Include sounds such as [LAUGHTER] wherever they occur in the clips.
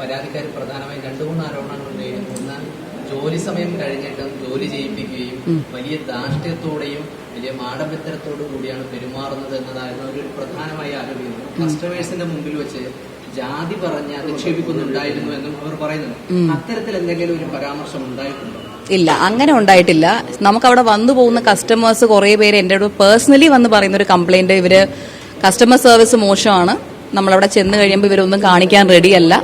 പരാതിക്കാർ പ്രധാനമായും രണ്ടു മൂന്ന് ആരോപണങ്ങൾ ഉന്നയിക്കുന്നു ഒന്ന് ജോലി സമയം കഴിഞ്ഞിട്ടും ജോലി ചെയ്യിപ്പിക്കുകയും വലിയ ധാർഷ്ട്യത്തോടെയും വലിയ മാടമ്പിത്തരത്തോടു കൂടിയാണ് പെരുമാറുന്നത് എന്നതായിരുന്നു ഒരു പ്രധാനമായി ആരോപിക്കുന്നത് കസ്റ്റമേഴ്സിന്റെ മുമ്പിൽ വെച്ച് ജാതി പറഞ്ഞ് അധിക്ഷേപിക്കുന്നുണ്ടായിരുന്നു എന്നും അവർ പറയുന്നുണ്ട് അത്തരത്തിൽ എന്തെങ്കിലും ഒരു പരാമർശം ഉണ്ടായിട്ടുണ്ടോ? ഇല്ല അങ്ങനെ ഉണ്ടായിട്ടില്ല. നമുക്ക് അവിടെ വന്നു പോകുന്ന കസ്റ്റമേഴ്സ് കുറെ പേര് എന്റെ അടുത്ത് പേഴ്സണലി വന്ന് പറയുന്ന ഒരു കംപ്ലൈന്റ് ഇവർ കസ്റ്റമർ സർവീസ് മോശമാണ്. നമ്മളവിടെ ചെന്ന് കഴിയുമ്പോൾ ഇവരൊന്നും കാണിക്കാൻ റെഡിയല്ല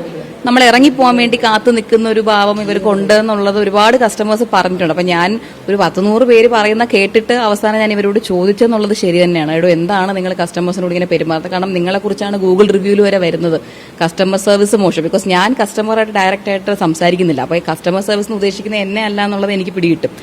നമ്മൾ ഇറങ്ങിപ്പോകാൻ വേണ്ടി കാത്തു നിൽക്കുന്ന ഒരു ഭാവം ഇവർക്കുണ്ട് എന്നുള്ളത് ഒരുപാട് കസ്റ്റമേഴ്സ് പറഞ്ഞിട്ടുണ്ട്. അപ്പൊ ഞാൻ ഒരു പത്ത് നൂറ് പേര് പറയുന്ന കേട്ടിട്ട് അവസാനം ഞാൻ ഇവരോട് ചോദിച്ചെന്നുള്ളത് ശരി തന്നെയാണ്. എടോ എന്താണ് നിങ്ങൾ കസ്റ്റമേഴ്സിനോട് ഇങ്ങനെ പെരുമാറുന്നത്? കാരണം നിങ്ങളെ കുറിച്ചാണ് ഗൂഗിൾ റിവ്യൂവിൽ വരെ വരുന്നത്. കസ്റ്റമർ സർവീസ് മോശം. ബിക്കോസ് ഞാൻ കസ്റ്റമറായിട്ട് ഡയറക്റ്റ് ആയിട്ട് സംസാരിക്കുന്നില്ല. അപ്പോൾ ഈ കസ്റ്റമർ സർവീസ് എന്ന് ഉദ്ദേശിക്കുന്നത് എന്നെ അല്ല എന്നുള്ളത് എനിക്ക് പിടികിട്ടും.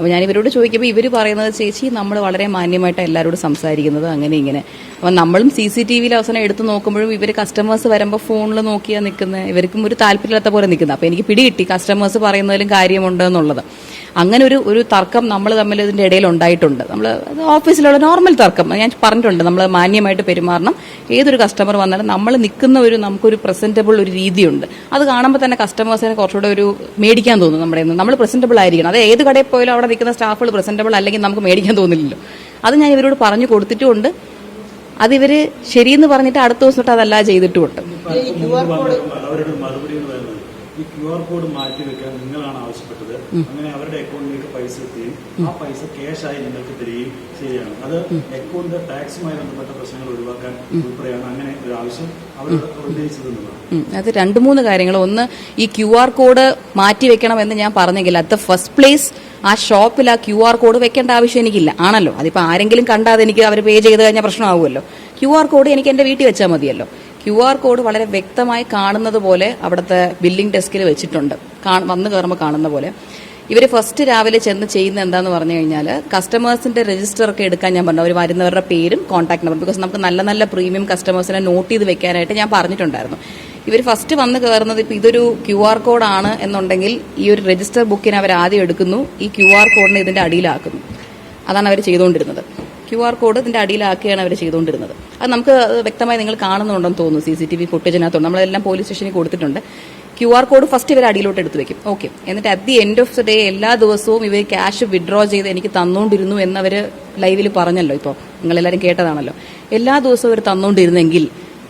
അപ്പോൾ ഞാൻ ഇവരോട് ചോദിക്കുമ്പോൾ ഇവർ പറയുന്നത് ചേച്ചി നമ്മൾ വളരെ മാന്യമായിട്ട് എല്ലാവരോടും സംസാരിക്കുന്നത് അങ്ങനെ ഇങ്ങനെ. അപ്പം നമ്മളും സി സി ടി വിയിൽ അവസാനം എടുത്ത് നോക്കുമ്പോഴും ഇവർ കസ്റ്റമേഴ്സ് വരുമ്പോൾ ഫോണിൽ നോക്കിയാൽ നിൽക്കുന്നത് ഇവർക്കും ഒരു താല്പര്യമില്ലാത്ത പോലെ നിൽക്കുന്നത് അപ്പോൾ എനിക്ക് പിടി കിട്ടി. കസ്റ്റമേഴ്സ് പറയുന്നതിലും കാര്യമുണ്ട് എന്നുള്ളത്. അങ്ങനെ ഒരു ഒരു തർക്കം നമ്മൾ തമ്മിൽ ഇതിന്റെ ഇടയിൽ ഉണ്ടായിട്ടുണ്ട്. നമ്മൾ ഓഫീസിലുള്ള നോർമൽ തർക്കം. ഞാൻ പറഞ്ഞിട്ടുണ്ട്. നമ്മൾ മാന്യമായിട്ട് പെരുമാറണം. ഏതൊരു കസ്റ്റമർ വന്നാലും നമ്മൾ നിൽക്കുന്ന ഒരു നമുക്കൊരു പ്രസന്റബിൾ ഒരു രീതിയുണ്ട്. അത് കാണുമ്പോൾ തന്നെ കസ്റ്റമേഴ്സിനെ കുറച്ചുകൂടെ ഒരു മേടിക്കാൻ തോന്നും നമ്മുടെ നമ്മൾ പ്രസന്റബിൾ ആയിരിക്കണം. അത് ഏത് കടയിൽ പോയാലും അവിടെ നിൽക്കുന്ന സ്റ്റാഫുകൾ പ്രസന്റബിൾ അല്ലെങ്കിൽ നമുക്ക് മേടിക്കാൻ തോന്നില്ലല്ലോ. അത് ഞാൻ ഇവരോട് പറഞ്ഞു കൊടുത്തിട്ടുമുണ്ട് അത് ഇവർ ശരിയെന്ന് പറഞ്ഞിട്ട് അടുത്ത ദിവസം തൊട്ട് അതല്ല ചെയ്തിട്ടുമുണ്ട്. ഈ ക്യു ആർ കോഡ് മാറ്റി വെക്കാൻ നിങ്ങളാണ് ആവശ്യപ്പെട്ടത്. അങ്ങനെ അവരുടെ അക്കൗണ്ടിലേക്ക് പൈസ എത്തുകയും ആ പൈസ ക്യാഷായി നിങ്ങൾക്ക് തരികയും ചെയ്യുകയാണ്. അത് അക്കൗണ്ട് ടാക്സുമായി ബന്ധപ്പെട്ട പ്രശ്നങ്ങൾ ഒഴിവാക്കാൻ ഉൾപ്പെടെയാണ് അങ്ങനെ ഒരു ആവശ്യം അവർ ഉന്നയിച്ചതെന്നുള്ളത് അത് രണ്ട് മൂന്ന് കാര്യങ്ങൾ. ഒന്ന് ഈ ക്യു ആർ കോഡ് മാറ്റി വെക്കണം എന്ന് ഞാൻ പറഞ്ഞെങ്കിൽ അറ്റ് ദ ഫസ്റ്റ് പ്ലേസ് ആ ഷോപ്പിൽ ആ ക്യു ആർ കോഡ് വെക്കേണ്ട ആവശ്യം എനിക്കില്ല. ആണല്ലോ? അതിപ്പോൾ ആരെങ്കിലും കണ്ടാതെ എനിക്ക് അവർ പേ ചെയ്ത് കഴിഞ്ഞാൽ പ്രശ്നമാവുമല്ലോ. ക്യു ആർ കോഡ് എനിക്ക് എന്റെ വീട്ടിൽ വെച്ചാൽ മതിയല്ലോ. ക്യു ആർ കോഡ് വളരെ വ്യക്തമായി കാണുന്നത് പോലെ അവിടുത്തെ ബില്ലിംഗ് ഡെസ്കിൽ വെച്ചിട്ടുണ്ട്. വന്നു കയറുമ്പോൾ കാണുന്ന പോലെ. ഇവർ ഫസ്റ്റ് രാവിലെ ചെന്ന് ചെയ്യുന്ന എന്താന്ന് പറഞ്ഞു കഴിഞ്ഞാൽ കസ്റ്റമേഴ്സിന്റെ രജിസ്റ്റർ ഒക്കെ എടുക്കാൻ ഞാൻ പറഞ്ഞു. അവർ വരുന്നവരുടെ പേരും കോൺടാക്ട് നമ്പർ ബിക്കോസ് നമുക്ക് നല്ല നല്ല പ്രീമിയം കസ്റ്റമേഴ്സിനെ നോട്ട് ചെയ്ത് വെക്കാനായിട്ട് ഞാൻ പറഞ്ഞിട്ടുണ്ടായിരുന്നു. ഇവർ ഫസ്റ്റ് വന്ന് കയറുന്നത് ഇപ്പം ഇതൊരു ക്യു ആർ കോഡാണ് എന്നുണ്ടെങ്കിൽ ഈ ഒരു രജിസ്റ്റർ ബുക്കിനെ അവർ ആദ്യം എടുക്കുന്നു. ഈ ക്യു ആർ കോഡിനെ ഇതിന്റെ അടിയിലാക്കുന്നു. അതാണ് അവർ ചെയ്തുകൊണ്ടിരുന്നത്. ക്യു ആർ കോഡ് ഇതിന്റെ അടിയിലാക്കിയാണ് അവർ ചെയ്തുകൊണ്ടിരുന്നത്. അത് നമുക്ക് വ്യക്തമായി നിങ്ങൾ കാണുന്നുണ്ടെന്ന് തോന്നുന്നു സി സി ടി വി ഫുട്ടേജിനകത്തുണ്ട് നമ്മളെല്ലാം പോലീസ് സ്റ്റേഷനിൽ കൊടുത്തിട്ടുണ്ട്. ക്യു ആർ കോഡ് ഫസ്റ്റ് ഇവർ അടിയിലോട്ട് എടുത്തു വെക്കും. ഓക്കെ എന്നിട്ട് at the end of the day എല്ലാ ദിവസവും ഇവർ ക്യാഷ് വിഡ്രോ ചെയ്ത് എനിക്ക് തന്നുകൊണ്ടിരുന്നു എന്നവർ ലൈവിൽ പറഞ്ഞല്ലോ ഇപ്പോൾ നിങ്ങളെല്ലാവരും കേട്ടതാണല്ലോ. എല്ലാ ദിവസവും ഇവർ തന്നുകൊണ്ടിരുന്നെങ്കിൽ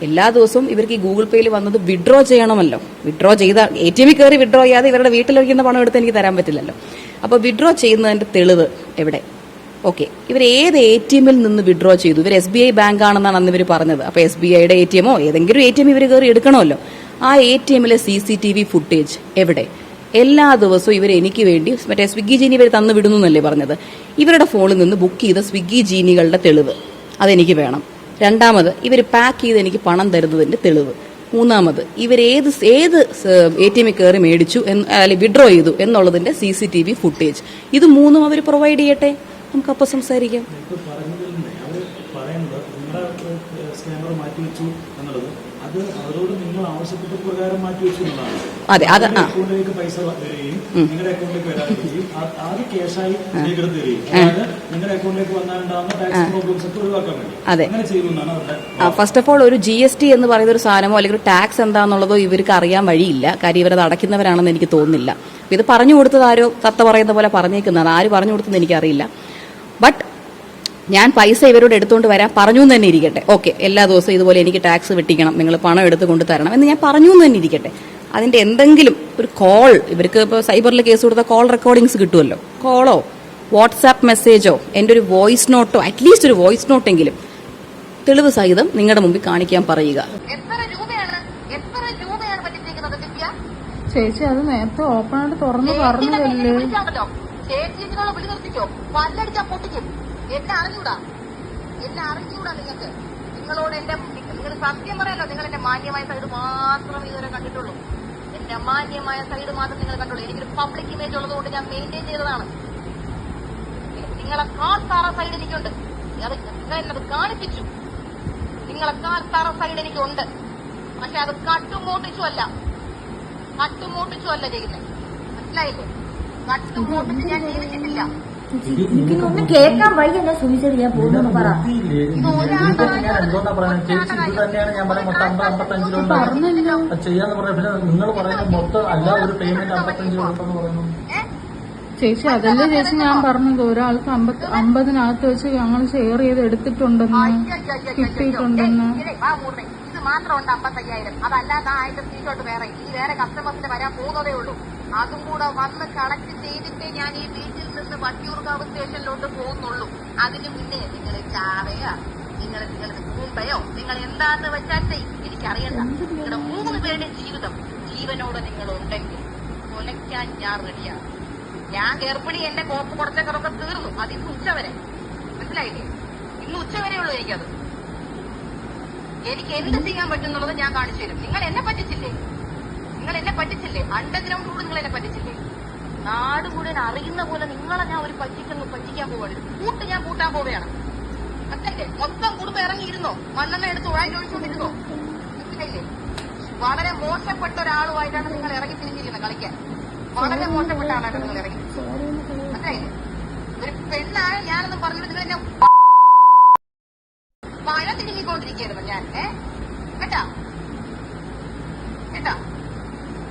എല്ലാ ദിവസവും ഇവർക്ക് ഈ ഗൂഗിൾ പേയിൽ വന്നത് വിഡ്രോ ചെയ്യണമല്ലോ. വിഡ്രോ ചെയ്ത എ ടി എമ്മിൽ കയറി വിഡ്രോ ചെയ്യാതെ ഇവരുടെ വീട്ടിലിരിക്കുന്ന പണം എടുത്ത് എനിക്ക് തരാൻ പറ്റില്ലല്ലോ. അപ്പോൾ വിഡ്രോ ചെയ്യുന്നതിന്റെ തെളിവ് എവിടെ? ഓക്കെ ഇവർ ഏത് എ ടി എമ്മിൽ നിന്ന് വിഡ്രോ ചെയ്തു? ഇവർ എസ് ബി ഐ ബാങ്ക് ആണെന്നാണ് അന്ന് ഇവർ പറഞ്ഞത്. അപ്പോൾ എസ് ബി ഐയുടെ എ ടി എമ്മോ ഏതെങ്കിലും എ ടി എം ഇവർ കയറി എടുക്കണമല്ലോ. ആ എ ടി എമ്മിലെ C C T V footage എവിടെ? എല്ലാ ദിവസവും ഇവർ എനിക്ക് വേണ്ടി മറ്റേ സ്വിഗ്ഗി ജീനി ഇവർ തന്നു വിടുന്നു എന്നല്ലേ പറഞ്ഞത്? ഇവരുടെ ഫോണിൽ നിന്ന് ബുക്ക് ചെയ്ത സ്വിഗ്ഗി ജീനികളുടെ തെളിവ് അതെനിക്ക് വേണം. രണ്ടാമത് ഇവർ പാക്ക് ചെയ്ത് എനിക്ക് പണം തരുന്നതിന്റെ തെളിവ്. മൂന്നാമത് ഇവർ ഏത് ഏത് എ ടി എമ്മിൽ കയറി മേടിച്ചു അല്ലെങ്കിൽ വിഡ്രോ ചെയ്തു എന്നുള്ളതിന്റെ C C T V footage ഇത് മൂന്നും അവർ പ്രൊവൈഡ് ചെയ്യട്ടെ? സംസാരിക്കാം. സ്കാനർ മാറ്റി വെച്ചു അത് അതെ പൈസ വരികയും നിങ്ങളുടെ അക്കൗണ്ടിലേക്ക് ചെയ്യും ക്യാഷായി തരികയും. നിങ്ങളുടെ അക്കൗണ്ടിലേക്ക് വന്നാലുണ്ടാകുന്ന ടാക്സ് പ്രോബ്ലംസ് ഒക്കെ ഒഴിവാക്കാൻ വേണ്ടി. അങ്ങനെ അവരുടെ ഫസ്റ്റ് ഓഫ് ഓൾ ഒരു ജി എസ് ടി എന്ന് പറയുന്ന ഒരു സാധനമോ അല്ലെങ്കിൽ ഒരു ടാക്സ് എന്താണെന്നുള്ളതോ ഇവർക്ക് അറിയാൻ വഴിയില്ല. കാര്യം ഇവരത് അടയ്ക്കുന്നവരാണെന്ന് എനിക്ക് തോന്നുന്നില്ല. ഇത് പറഞ്ഞു കൊടുത്തത് ആരോ തത്ത പറയുന്ന പോലെ പറഞ്ഞേക്കുന്നതാണ്. ആര് പറഞ്ഞു കൊടുത്തെന്ന് എനിക്കറിയില്ല. ബട്ട് ഞാൻ പൈസ ഇവരോട് എടുത്തുകൊണ്ട് വരാൻ പറഞ്ഞു എന്ന് തന്നെ ഇരിക്കട്ടെ. ഓക്കെ എല്ലാ ദിവസവും ഇതുപോലെ എനിക്ക് ടാക്സ് വെട്ടിക്കണം. നിങ്ങൾ പണം എടുത്ത് കൊണ്ട് തരണം എന്ന് ഞാൻ പറഞ്ഞു എന്ന് തന്നെ ഇരിക്കട്ടെ. അതിന്റെ എന്തെങ്കിലും ഒരു കോൾ ഇവർക്ക് ഇപ്പോൾ സൈബറിൽ കേസ് കൊടുത്ത കോൾ റെക്കോർഡിങ്സ് കിട്ടുമല്ലോ കോളോ വാട്സാപ്പ് മെസ്സേജോ എന്റെ ഒരു വോയിസ് നോട്ടോ അറ്റ്ലീസ്റ്റ് ഒരു വോയിസ് നോട്ടെങ്കിലും തെളിവ് സഹിതം നിങ്ങളുടെ മുമ്പിൽ കാണിക്കാൻ പറയുക. എത്ര രൂപയാണ്? എത്ര രൂപയാണ് പറ്റിച്ചിരിക്കുന്നത് ദിവ്യ? ചേച്ചി അത് നേരത്തെ ഓപ്പൺ ആയിട്ട് തുറന്ന് പറഞ്ഞു പറഞ്ഞതല്ലേ? ഇതിനുള്ള വിളി നിർത്തിക്കോ. പല്ലടിച്ചാ പൊട്ടിക്കും. എന്നെ അറിഞ്ഞൂടാ. എന്നെ അറിഞ്ഞൂടാ നിങ്ങൾക്ക് നിങ്ങളോട് എന്റെ നിങ്ങൾ സത്യം പറയല്ലോ നിങ്ങൾ എന്റെ മാന്യമായ സൈഡ് മാത്രമേ ഇതുവരെ കണ്ടിട്ടുള്ളൂ. എന്റെ അമാന്യമായ സൈഡ് മാത്രം നിങ്ങൾ കണ്ടുള്ളൂ എനിക്കൊരു പബ്ലിക് ഇമേജ് ഉള്ളതുകൊണ്ട് ഞാൻ മെയിന്റെയിൻ ചെയ്തതാണ്. നിങ്ങളെ താറ സൈഡ് എനിക്കുണ്ട്. അത് എന്നത് കാണിപ്പിച്ചു. നിങ്ങളെ താറ സൈഡ് എനിക്കുണ്ട്. പക്ഷെ അത് കട്ടുമോട്ടിച്ചു അല്ല കട്ടുമോട്ടിച്ചു അല്ല ചെയ്യുന്നത് മനസ്സിലായില്ലേ? കട്ടുമോട്ടിച്ച് ഞാൻ കേൾക്കാൻ സുനിച്ചത് ഞാൻ പോകുന്നു ഞാൻ പിന്നെ നിങ്ങൾ മൊത്തം അല്ല ഒരു പേയ്മെന്റ് പറയുന്നു ചേച്ചി അതല്ലേ ചേച്ചി ഞാൻ പറഞ്ഞത്? ഒരാൾക്ക് അമ്പത് അമ്പതിനകത്ത് വെച്ച് ഞങ്ങൾ ഷെയർ ചെയ്ത് എടുത്തിട്ടുണ്ടെന്ന് കിട്ടിയിട്ടുണ്ടെന്ന്. ഇത് മാത്രം ഉണ്ട് അമ്പത്തയ്യായിരം. അതല്ലാതെ ആയിരത്തി വേറെ. ഈ വേറെ കസ്റ്റമേഴ്സിന് വരാൻ പോകുന്നതേ ഉള്ളൂ. അതും കൂടെ വന്ന് കളക്ട് ചെയ്തിട്ടേ ഞാൻ ഈ വീട്ടിൽ നിന്ന് വട്ടിയൂർക്കാവ് സ്റ്റേഷനിലോട്ട് പോകുന്നുള്ളൂ. അതിന് മുന്നേ നിങ്ങൾ ചാവയോ നിങ്ങൾ നിങ്ങളുടെ മുമ്പയോ? നിങ്ങൾ എന്താന്ന് വെച്ചാൽ. എനിക്കറിയണ്ട. നിങ്ങളുടെ മൂന്ന് പേരുടെ ജീവിതം ജീവനോട് നിങ്ങൾ ഉണ്ടെങ്കിൽ കൊലയ്ക്കാൻ ഞാൻ റെഡിയാണ്. ഞാൻ ഗർഭിണി എന്റെ കോപ്പ് കുറച്ചൊക്കെ തീർന്നു. അത് ഇന്ന് ഉച്ചവരെ. മനസ്സിലായില്ലേ? ഇന്ന് ഉച്ചവരെ ഉള്ളൂ എനിക്കത്. എനിക്ക് എന്ത് ചെയ്യാൻ പറ്റുന്നുള്ളത് ഞാൻ കാണിച്ചു തരും. നിങ്ങൾ എന്നെ പറ്റിച്ചില്ലേ? നിങ്ങൾ എന്നെ പറ്റിച്ചില്ലേ? അണ്ടർഗ്രൗണ്ട് കൂടെ നിങ്ങൾ എന്നെ പറ്റിച്ചില്ലേ? നാട് മുഴുവൻ അറിയുന്ന പോലെ നിങ്ങളെ ഞാൻ ഒരു പറ്റിക്കുന്നു പറ്റിക്കാൻ പോവാണ്. കൂട്ട് ഞാൻ കൂട്ടാൻ പോവുകയാണ്. മനസ്സിലായില്ലേ? മൊത്തം കുടുംബം ഇറങ്ങിയിരുന്നോ? മണ്ണെണ്ണ എടുത്ത് ഉഴായി ഒഴിച്ചുകൊണ്ടിരുന്നോ? മനസ്സിലായില്ലേ? വളരെ മോശപ്പെട്ട ഒരാളുമായിട്ടാണ് നിങ്ങൾ ഇറങ്ങി തിരിഞ്ഞിരിക്കുന്നത് കളിക്കാൻ. വളരെ മോശപ്പെട്ട ആളാണ് നിങ്ങൾ ഇറങ്ങി. മനസ്സിലായില്ലേ? ഒരു പെണ്ണാണ് ഞാനെന്ന് പറഞ്ഞു നിങ്ങൾ എന്നെ മഴ തിരിഞ്ഞിക്കൊണ്ടിരിക്കുകയായിരുന്നു ഞാൻ. ഏ? കേട്ടാ?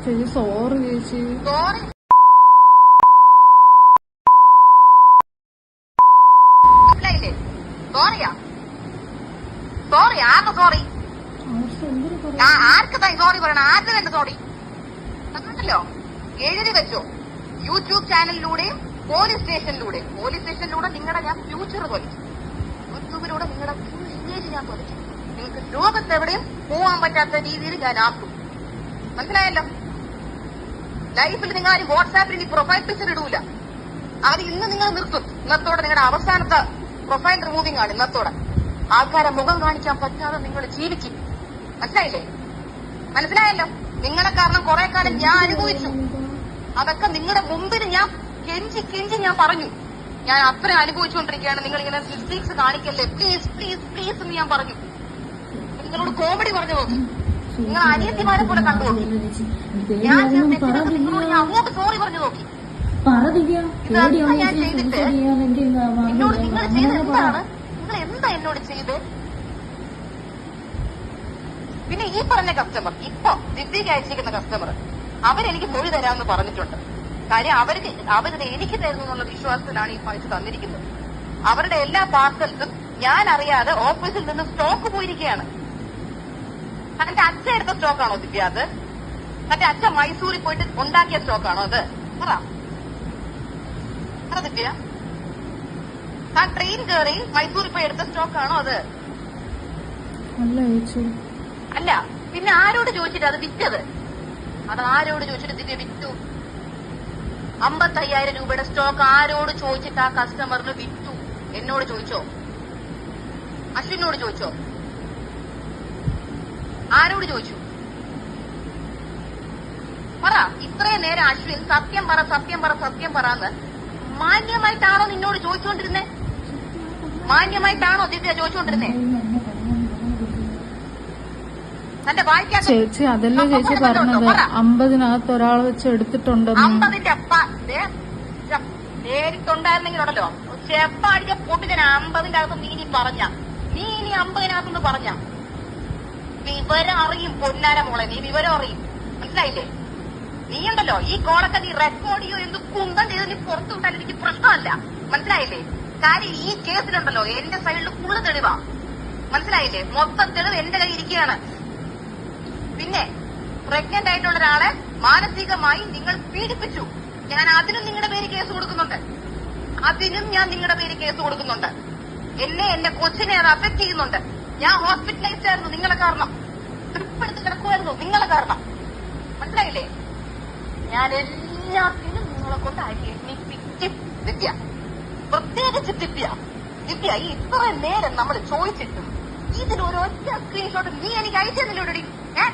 ചേച്ചി സോറി ചേച്ചി. സോറിയാ സോറി ആർക്ക് സോറി ആർക്ക് സോറി പറയണം? ആർക്ക് വേണ്ട സോറി തന്നിട്ടല്ലോ എഴുതി വെച്ചോ. യൂട്യൂബ് ചാനലിലൂടെയും പോലീസ് സ്റ്റേഷനിലൂടെയും പോലീസ് സ്റ്റേഷനിലൂടെ നിങ്ങളുടെ ഞാൻ ഫ്യൂച്ചർ തൊലിച്ചു യൂട്യൂബിലൂടെ നിങ്ങളുടെ ഫുൾ ഇമേജ് ഞാൻ തൊലിച്ചു നിങ്ങൾക്ക് ലോകത്തെവിടെയും പോവാൻ പറ്റാത്ത രീതിയിൽ ഞാൻ ആക്കും. മനസ്സിലായല്ലോ? ലൈഫിൽ നിങ്ങൾ ആരും വാട്സാപ്പിൽ ഇനി പ്രൊഫൈൽ പിക്ചർ ഇടൂല. അത് ഇന്ന് നിങ്ങൾ നിർത്തും. ഇന്നത്തോടെ നിങ്ങളുടെ അവസാനത്തെ പ്രൊഫൈൽ റിമൂവിംഗ് ആണ് ഇന്നത്തോടെ. ആൾക്കാരെ മുഖം കാണിക്കാൻ പറ്റാതെ നിങ്ങൾ ജീവിക്കും. മനസ്സിലായില്ലേ? മനസ്സിലായല്ലോ? നിങ്ങളെ കാരണം കുറെ കാലം ഞാൻ അനുഭവിച്ചു. അതൊക്കെ നിങ്ങളുടെ മുമ്പിൽ ഞാൻ കെഞ്ചി കെഞ്ചി ഞാൻ പറഞ്ഞു. ഞാൻ അത്ര അനുഭവിച്ചുകൊണ്ടിരിക്കുകയാണ്. നിങ്ങൾ ഇങ്ങനെ മിസ്റ്റേക്സ് കാണിക്കല്ലേ? പ്ലീസ് പ്ലീസ് പ്ലീസ് എന്ന് ഞാൻ പറഞ്ഞു. നിങ്ങളോട് കോമഡി പറഞ്ഞു നോക്കി നിങ്ങൾ അനിയത്തിമാരെ പോലെ കണ്ടു നോക്കി. ഞാൻ ഞാൻ അങ്ങോട്ട് സോറി പറഞ്ഞു നോക്കി. ഇതൊക്കെ ഞാൻ ചെയ്തിട്ട്? എന്നോട് നിങ്ങൾ ചെയ്ത് എന്താണ്? നിങ്ങൾ എന്താ എന്നോട് ചെയ്ത്? പിന്നെ ഈ പറഞ്ഞ കസ്റ്റമർ ഇപ്പൊ ദിവ്യക്ക് അയച്ചിരിക്കുന്ന കസ്റ്റമർ അവരെനിക്ക് മൊഴി തരാമെന്ന് പറഞ്ഞിട്ടുണ്ട്. കാര്യം അവർക്ക് അവരത് എനിക്ക് തരുന്നു എന്നുള്ള വിശ്വാസത്തിലാണ് ഈ പൈസ തന്നിരിക്കുന്നത്. അവരുടെ എല്ലാ പാർസൽസും ഞാൻ അറിയാതെ ഓഫീസിൽ നിന്ന് സ്റ്റോക്ക് പോയിരിക്കുകയാണ്. അതിന്റെ അച്ഛ എടുത്ത സ്റ്റോക്കാണോ ദിവ്യ അത്? തന്റെ അച്ഛ മൈസൂരിൽ പോയിട്ട് ഉണ്ടാക്കിയ സ്റ്റോക്കാണോ അത്? പറ. പറ ദിവ്യ. ആ ട്രെയിൻ കയറി മൈസൂരിൽ പോയി എടുത്ത സ്റ്റോക്കാണോ അത്? അല്ല പിന്നെ ആരോട് ചോദിച്ചിട്ട് അത് വിറ്റത്? അത് ആരോട് ചോദിച്ചിട്ട് ദിവ്യ വിറ്റു? അമ്പത്തയ്യായിരം രൂപയുടെ സ്റ്റോക്ക് ആരോട് ചോദിച്ചിട്ട് ആ കസ്റ്റമറിന് വിറ്റു? എന്നോട് ചോദിച്ചോ? അശ്വിനോട് ചോദിച്ചോ? ആരോട് ചോദിച്ചു? പറ ഇത്രയും നേരം അശ്വിൻ സത്യം പറ സത്യം പറ സത്യം പറന്ന് മാന്യമായിട്ടാണോ നിന്നോട് ചോദിച്ചുകൊണ്ടിരുന്നേ? മാന്യമായിട്ടാണോ ദിവ്യ ചോദിച്ചുകൊണ്ടിരുന്നേ? ചേച്ചി അതല്ലേ ചേച്ചി പറഞ്ഞത്? അമ്പതിനകത്ത് ഒരാൾ വെച്ച് എടുത്തിട്ടുണ്ട് അമ്പതിന്റെ നേരിട്ടുണ്ടായിരുന്നെങ്കിലുണ്ടല്ലോ ദേ, ച- നേരിട്ടുണ്ടായിരുന്നെങ്കിലുണ്ടല്ലോ. ചെപ്പടിച്ച പൊട്ടിക്കാൻ അമ്പതിന്റെ അകത്ത് നീ ഇനി പറഞ്ഞ നീ ഇനി അമ്പതിനകത്തുനിന്ന് പറഞ്ഞ. വിവരം അറിയും പൊന്നാര മോളെ നീ വിവരം അറിയും. മനസ്സിലായില്ലേ? നീ ഉണ്ടല്ലോ ഈ കോളൊക്കെ നീ റെക്കോർഡ് ചെയ്യോ എന്ത് കുന്തം ചെയ്ത് നീ പുറത്തു വിട്ടാൽ എനിക്ക് പ്രശ്നമല്ല. മനസ്സിലായില്ലേ? കാര്യം ഈ കേസിലുണ്ടല്ലോ എന്റെ സൈഡിൽ ഫുള്ള് തെളിവാ. മനസ്സിലായില്ലേ? മൊത്തം തെളിവ് എന്റെ കയ്യിൽ ഇരിക്കുകയാണ്. പിന്നെ പ്രഗ്നന്റ് ആയിട്ടുള്ള ഒരാളെ മാനസികമായി നിങ്ങൾ പീഡിപ്പിച്ചു. ഞാൻ അതിനും നിങ്ങളുടെ പേര് കേസ് കൊടുക്കുന്നുണ്ട്. അതിനും ഞാൻ നിങ്ങളുടെ പേര് കേസ് കൊടുക്കുന്നുണ്ട്. എന്നെ എന്റെ കൊച്ചിനെ അത് അഫക്ട് ചെയ്യുന്നുണ്ട്. ഞാൻ ഹോസ്പിറ്റലൈസ്ഡ് ആയിരുന്നു നിങ്ങളെ കാരണം. ട്രിപ്പ് കിടക്കുമായിരുന്നു നിങ്ങളെ കാരണം. മനസ്സിലായില്ലേ? ഞാൻ എല്ലാത്തിനും നിങ്ങളെ കൊണ്ട് അരി എണ്ണിപ്പിക്കും ദിവ്യ. പ്രത്യേകിച്ച് ദിവ്യ. ദിവ്യ ഈ ഇത്ര നേരം നമ്മൾ ചോദിച്ചിട്ടും ഇതിൽ ഒരൊറ്റ സ്ക്രീൻഷോട്ട് നീ എനിക്ക് അയച്ചു തന്നില്ലോടി ഏ?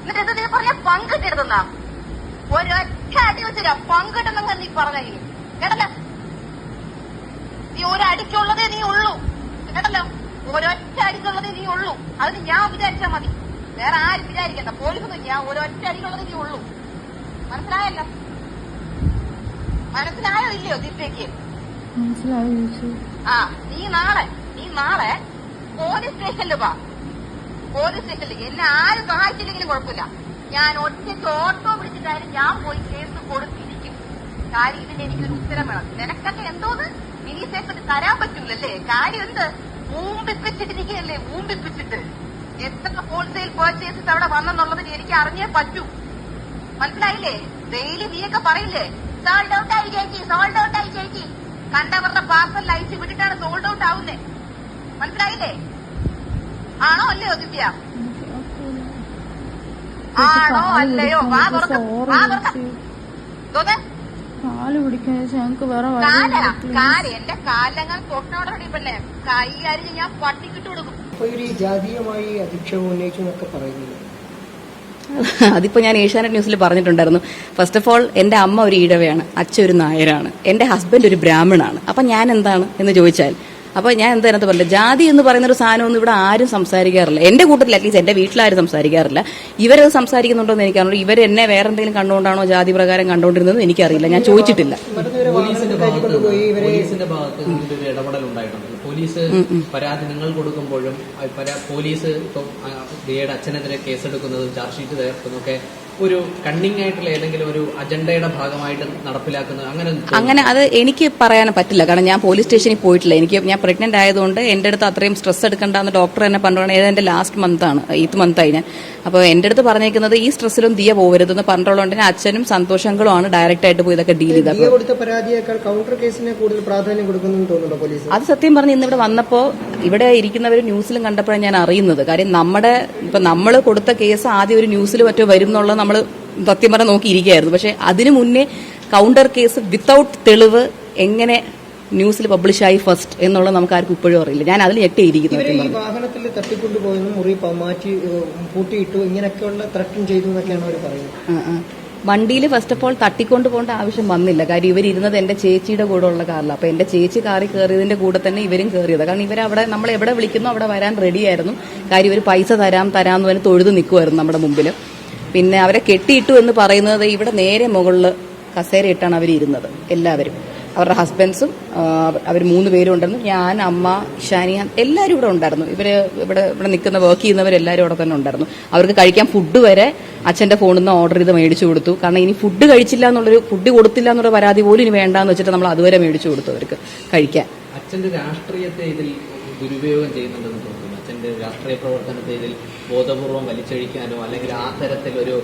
എന്നിട്ട് എന്താ നീ പറഞ്ഞ? പങ്കിട്ടെടുത്തുന്നാ ഒരൊറ്റ അടി വെച്ചില്ല പങ്കിട്ടെന്നങ്ങ് നീ പറഞ്ഞ കേട്ടല്ലോ? നീ ഒരടിക്കുള്ളതേ നീ ഉള്ളൂ. കേട്ടല്ലോ? ഒരൊറ്റ അടിക്കുള്ളത് നീ ഉള്ളൂ. അതിന് ഞാൻ വിചാരിച്ചാൽ മതി. വേറെ ആരും വിചാരിക്കണ്ട. പോലീസൊന്നും ഞാൻ ഒരൊറ്റ അടിക്കുള്ളത് നീ ഉള്ളൂ. മനസ്സിലായല്ലോ? മനസ്സിലായോ ഇല്ലയോ മനസ്സിലായി ആ നീ നാളെ നീ നാളെ പോലീസ് സ്റ്റേഷനിൽ വാ. പോലീസ് സ്റ്റേഷനിൽ. എന്നെ ആരും സഹായിച്ചില്ലെങ്കിലും കുഴപ്പമില്ല. ഞാൻ ഒറ്റയ്ക്ക് ഓട്ടോ വിളിച്ചിട്ടായാലും ഞാൻ പോയി കേസ് കൊടുത്തിരിക്കും. കാര്യം ഇതിന് എനിക്കൊരു ഉത്തരം വേണം. നിനക്കൊക്കെ എന്തോന്ന്? മിനി സ്റ്റേഷനിൽ തരാൻ പറ്റൂലല്ലേ? കാര്യം എന്ത്? മൂമ്പിപ്പിച്ചിട്ടിരിക്കുകയല്ലേ? മൂമ്പിപ്പിച്ചിട്ട്. എത്ര ഹോൾസെയിൽ പർച്ചേസസ് അവിടെ വന്നെന്നുള്ളതിന് എനിക്ക് അറിഞ്ഞേ പറ്റൂ. മനസ്സിലായില്ലേ? ഡെയിലി നീയൊക്കെ പറയില്ലേ? സോൾഡ് ഔട്ട് ആയി ചേച്ചി സോൾഡ് ഔട്ട് ആയി ചേച്ചി. കണ്ടവരുടെ പാർസൽ അയച്ച് വിട്ടിട്ടാണ് സോൾഡ് ഔട്ട് ആവുന്നേ. മനസ്സിലായില്ലേ? ആണോ അല്ലയോ ദിവ്യ? ആണോ അല്ലയോ? വാ തുറക്ക വാ തുറക്ക. തോന്നെ കാൽ പിടിക്കാൻ ചേച്ചി ഞങ്ങക്ക് വേറെ എന്റെ കാലങ്ങൾ തൊട്ടോടടി പിന്നെ കൈ അരിഞ്ഞ് ഞാൻ പട്ടിക്കിട്ട് കൊടുക്കും. ഈ ജാതീയമായി അധിക്ഷേപം ഉന്നയിച്ചു എന്നൊക്കെ പറയുന്നത് അതിപ്പോ ഞാൻ ഏഷ്യാനെറ്റ് ന്യൂസിൽ പറഞ്ഞിട്ടുണ്ടായിരുന്നു. ഫസ്റ്റ് ഓഫ് ഓൾ എന്റെ അമ്മ ഒരു ഈഴവയാണ് അച്ഛ ഒരു നായരാണ് എന്റെ ഹസ്ബൻഡ് ഒരു ബ്രാഹ്മണാണ്. അപ്പൊ ഞാൻ എന്താണ് എന്ന് ചോദിച്ചാൽ അപ്പൊ ഞാൻ എന്തായിരുന്നു പറഞ്ഞത്? ജാതി എന്ന് പറയുന്ന ഒരു സാധനമൊന്നും ഇവിടെ ആരും സംസാരിക്കാറില്ല. എന്റെ കൂട്ടത്തിൽ അറ്റ്ലീസ്റ്റ് എന്റെ വീട്ടിലാരും സംസാരിക്കാറില്ല. ഇവരത് സംസാരിക്കുന്നുണ്ടോ എന്ന് എനിക്കറിയില്ല. ഇവർ എന്നെ വേറെ എന്തെങ്കിലും കണ്ടുകൊണ്ടാണോ ജാതി പ്രകാരം കണ്ടുകൊണ്ടിരുന്നത് എനിക്കറിയില്ല. ഞാൻ ചോദിച്ചിട്ടില്ല. പോലീസ് പരാതി നിങ്ങൾ കൊടുക്കുമ്പോഴും പോലീസ് ഇപ്പം അച്ഛനെതിരെ കേസെടുക്കുന്നതും ചാർജ് ഷീറ്റ് തയ്ക്കുന്നതൊക്കെ ഒരു കണ്ണിങ് ആയിട്ടുള്ള ഏതെങ്കിലും ഒരു അജണ്ടയുടെ ഭാഗമായിട്ട് നടപ്പിലാക്കുന്നത് അങ്ങനെ അങ്ങനെ അത് എനിക്ക് പറയാൻ പറ്റില്ല. കാരണം ഞാൻ പോലീസ് സ്റ്റേഷനിൽ പോയിട്ടില്ല. എനിക്ക് ഞാൻ പ്രഗ്നന്റ് ആയതുകൊണ്ട് എന്റെ അടുത്ത് അത്രയും സ്ട്രെസ് എടുക്കണ്ടെന്ന് ഡോക്ടർ എന്നെ പറഞ്ഞോണ്ട് ഏത് എന്റെ ലാസ്റ്റ് മന്ത് ആണ്. എയ്ത്ത് മന്ത് ആയി ഞാൻ. അപ്പോൾ എന്റെ അടുത്ത് പറഞ്ഞേക്കുന്നത് ഈ സ്ട്രെസ്സിലും ദിയ പോകരുതെന്ന് പറഞ്ഞിട്ടുള്ളതുകൊണ്ട് തന്നെ അച്ഛനും സന്തോഷങ്ങളും ആണ് ഡയറക്റ്റ് ആയിട്ട് പോയി ഇതൊക്കെ ഡീൽ ചെയ്തത്. കൊടുത്ത പരാതിയേക്കാൾ കൗണ്ടർ കേസിനെ കൂടുതൽ പ്രാധാന്യം കൊടുക്കുന്നു തോന്നുന്നുണ്ടോ പോലീസ് അത് സത്യം പറഞ്ഞ് ഇന്നിവിടെ വന്നപ്പോൾ ഇവിടെ ഇരിക്കുന്നവർ ന്യൂസിലും കണ്ടപ്പോഴാണ് ഞാൻ അറിയുന്നത്. കാര്യം നമ്മുടെ ഇപ്പൊ നമ്മൾ കൊടുത്ത കേസ് ആദ്യം ഒരു ന്യൂസിൽ മറ്റോ വരും എന്നുള്ളത് നമ്മൾ സത്യം പറഞ്ഞ നോക്കിയിരിക്കുകയായിരുന്നു. പക്ഷേ അതിനു മുന്നേ കൗണ്ടർ കേസ് വിത്തൗട്ട് തെളിവ് എങ്ങനെ ന്യൂസിൽ പബ്ലിഷായി ഫസ്റ്റ് എന്നുള്ളത് നമുക്ക് ആർക്കും ഇപ്പോഴും അറിയില്ല. ഞാൻ അതിൽ ഞെട്ടിയിരിക്കുന്നു. വാഹനത്തിൽ തട്ടിക്കൊണ്ടുപോയെന്നും മുറി മാറ്റി പൂട്ടിയിട്ടു ഇങ്ങനെയൊക്കെയുള്ള ത്രട്ടും ചെയ്തു എന്നൊക്കെയാണ് അവർ പറയുന്നത്. വണ്ടിയിൽ ഫസ്റ്റ് ഓഫ് ഓൾ തട്ടിക്കൊണ്ട് പോകേണ്ട ആവശ്യം വന്നില്ല. കാര്യം ഇവരിരുന്നത് എന്റെ ചേച്ചിയുടെ കൂടെ ഉള്ള കാറിലാണ് അപ്പൊ എന്റെ ചേച്ചി കാറി കയറിയതിന്റെ കൂടെ തന്നെ ഇവരും കയറിയത് കാരണം ഇവരവിടെ നമ്മൾ എവിടെ വിളിക്കുന്നു അവിടെ വരാൻ റെഡിയായിരുന്നു കാര്യം ഇവർ പൈസ തരാം തരാം എന്ന് പറഞ്ഞ് തൊഴുത് നിൽക്കുമായിരുന്നു നമ്മുടെ മുമ്പിൽ പിന്നെ അവരെ കെട്ടിയിട്ടു എന്ന് പറയുന്നത് ഇവിടെ നേരെ മുകളിൽ കസേരയിട്ടാണ് അവർ ഇരുന്നത് എല്ലാവരും. അവരുടെ ഹസ്ബൻഡ്സും അവർ മൂന്ന് പേരും ഉണ്ടായിരുന്നു. ഞാൻ അമ്മ ഷാനിയ എല്ലാവരും ഇവിടെ ഉണ്ടായിരുന്നു. ഇവർ ഇവിടെ ഇവിടെ നിൽക്കുന്ന വർക്ക് ചെയ്യുന്നവരെല്ലാവരും അവിടെ തന്നെ ഉണ്ടായിരുന്നു. അവർക്ക് കഴിക്കാൻ ഫുഡ് വരെ അച്ഛന്റെ ഫോണിൽ നിന്ന് ഓർഡർ ചെയ്ത് മേടിച്ചു കൊടുത്തു. കാരണം ഇനി ഫുഡ് കഴിച്ചില്ല എന്നുള്ളൊരു ഫുഡ് കൊടുത്തില്ല എന്നുള്ള പരാതി പോലും ഇനി വേണ്ടാന്ന് വെച്ചിട്ട് നമ്മൾ അതുവരെ മേടിച്ചു കൊടുത്തു അവർക്ക് കഴിക്കാൻ. അച്ഛന്റെ രാഷ്ട്രീയത്തെ ഇതിൽ ദുരുപയോഗം ചെയ്യുന്നുണ്ടെന്ന് തോന്നുന്നു. അച്ഛന്റെ രാഷ്ട്രീയ പ്രവർത്തനത്തെ ഇതിൽ ബോധപൂർവം വലിച്ചഴിക്കാനോ അല്ലെങ്കിൽ ആ തരത്തിൽ ഒരു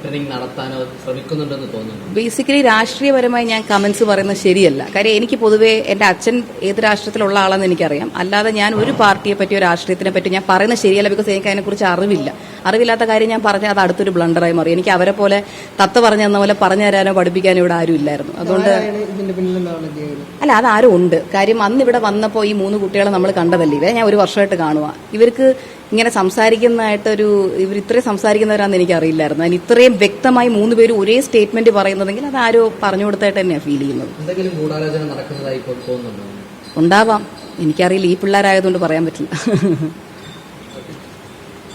ട്രെയിനിങ് നടത്താനോ ശ്രമിക്കുന്നുണ്ടെന്ന് തോന്നുന്നു ബേസിക്കലി രാഷ്ട്രീയപരമായി ഞാൻ കമന്റ്സ് പറയുന്നത് ശരിയല്ല. കാര്യം എനിക്ക് പൊതുവേ എന്റെ അച്ഛൻ ഏത് രാഷ്ട്രത്തിലുള്ള ആളെന്ന് എനിക്കറിയാം. അല്ലാതെ ഞാൻ ഒരു പാർട്ടിയെ പറ്റിയോ രാഷ്ട്രീയത്തിനെ പറ്റി ഞാൻ പറയുന്നത് ശരിയല്ല ബിക്കോസ് എനിക്ക് അതിനെക്കുറിച്ച് അറിവില്ല. അറിവില്ലാത്ത കാര്യം ഞാൻ പറഞ്ഞാൽ അത് അടുത്തൊരു ബ്ലണ്ടറായി മാറി. എനിക്ക് അവരെ പോലെ തത്ത പറഞ്ഞു തന്ന പോലെ പറഞ്ഞു തരാനോ പഠിപ്പിക്കാനോ ഇവിടെ ആരും ഇല്ലായിരുന്നു. അതുകൊണ്ട് അല്ല അത് ആരും ഉണ്ട്. കാര്യം അന്ന് ഇവിടെ വന്നപ്പോൾ ഈ മൂന്ന് കുട്ടികളെ നമ്മൾ കണ്ടതല്ലേ? ഇവരെ ഞാൻ ഒരു വർഷമായിട്ട് കാണുക ഇവർക്ക് ഇങ്ങനെ സംസാരിക്കുന്നതായിട്ടൊരു ഇവർ ഇത്രയും സംസാരിക്കുന്നവരാണെന്ന് എനിക്ക് അറിയില്ലായിരുന്നു അതിന് ഇത്രയും വ്യക്തമായി മൂന്ന് പേര് ഒരേ സ്റ്റേറ്റ്മെന്റ് പറയുന്നതെങ്കിൽ അത് ആരോ പറഞ്ഞു കൊടുത്തായിട്ട് തന്നെയാണ് ഫീൽ ചെയ്യുന്നത്. ഉണ്ടാവാം. എനിക്കറിയില്ല. ഈ പിള്ളേരായതുകൊണ്ട് പറയാൻ പറ്റില്ല. [LAUGHS]